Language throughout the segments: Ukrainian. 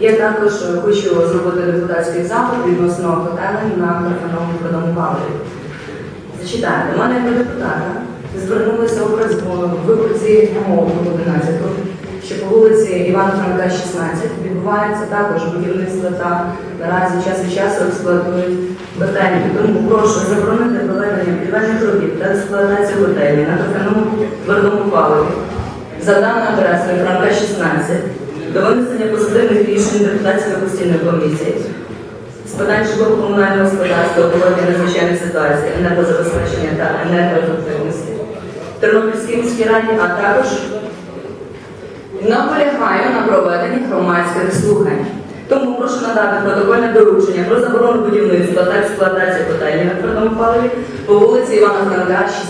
Я також хочу зробити депутатський запит відносно котелень на торфяному твердому паливі. Зачитаю, до мене як до депутата звернулися образно виборці мого 11 що по вулиці Івана Франка, 16 відбувається також будівництво та наразі час від часу експлуатують готелі. Тому прошу заборонити проведення підвальних робіт та експлуатацію готелів на торфяному твердому паливі за даною адресою Франка 16 до винесення позитивних рішень депутатської постійної комісії з питань житлово-комунального господарства, екології надзвичайних ситуацій, енергозабезпечення та енергоефективності Тернопільській міській раді, а також наполягаю на проведенні громадських слухань. Тому прошу надати протокольне доручення про заборону будівництва та експлуатації котельні на твердому паливі по вулиці Івана Франка, 16.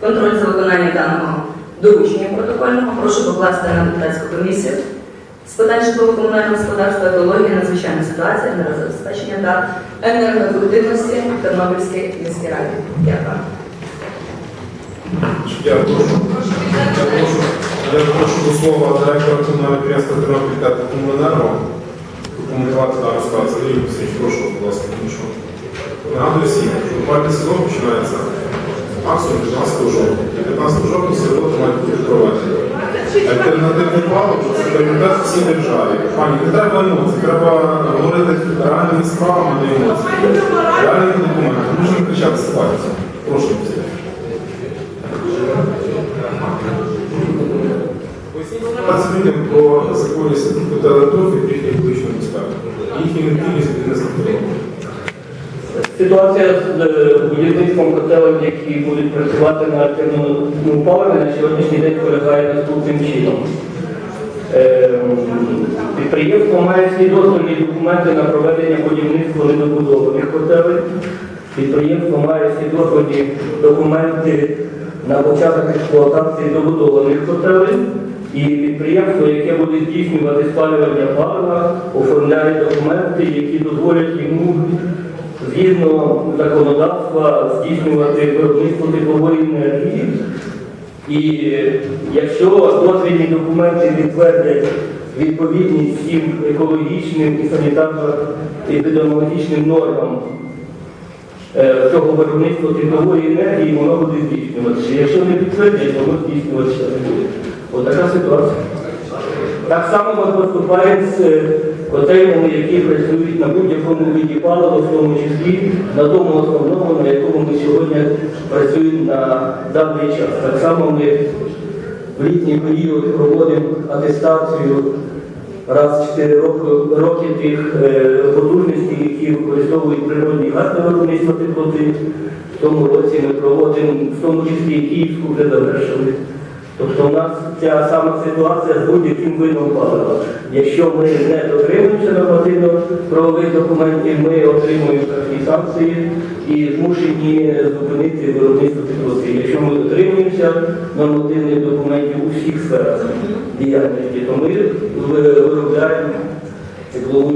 Контроль за виконанням даного доручення протокольного прошу покласти на депутатську комісію з питань житлово-комунального господарства, екології, надзвичайної ситуації, енергозабезпечення та енергоефективності в Тернопільській міській раді. Дякую. Я прошу, я прошу, до слова директора комунального підприємства Тернопілька Комуненерго прокоментувати дану ситуацію. Андрій Олексійович, прошу, будь ласка, що нагадую всім, що опальний сезон починається максимум 15 жовтня. І 15 жовтня всі роботи мають бути проведені. Альтернативний паливо це пріоритет всій державі. Пані, не треба емоцій, треба говорити реальними справами, не емоціями. Реальними документами. Можна кричати ситуацію. Прошу всіх. Поясніть людям про законність телетофів і їхню безпеку. Їхню телефону. Ситуація з е, будівництвом котелень, які будуть працювати на альтернативному паливі, на сьогоднішній день полягає наступним чином. Е, Підприємство має всі дозвольні документи на проведення будівництва недобудованих котелень. Підприємство має всі дозвольні документи на початок експлуатації добудованих котелень. І підприємство, яке буде здійснювати спалювання палива, оформляє документи, які дозволять йому згідно законодавства здійснювати виробництво теплової енергії. І якщо дозвільні документи підтвердять відповідність всім екологічним і санітарно-епідеміологічним нормам е, цього виробництва теплової енергії, воно буде здійснюватися. Якщо не підтвердять, воно здійснюватися не буде. Отака ситуація. Так само ми поступаємо з е, котельнями, які працюють на будь-якому виді палива, в тому числі на тому основному, на якому ми сьогодні працюємо на даний час. Так само ми в літній період проводимо атестацію раз в 4 роки, роки тих е, потужностей, які використовують природний газ виробництво теплоти. В тому році ми проводимо, в тому числі і Київську вже завершили. Тобто у нас ця сама ситуація з будь-яким видом палива. Якщо ми не дотримуємося нормативно-правових документів, ми отримуємо такі санкції і змушені зупинити виробництво теплоти. Якщо ми дотримуємося нормативних документів у всіх сферах діяльності, то ми виробляємо теплову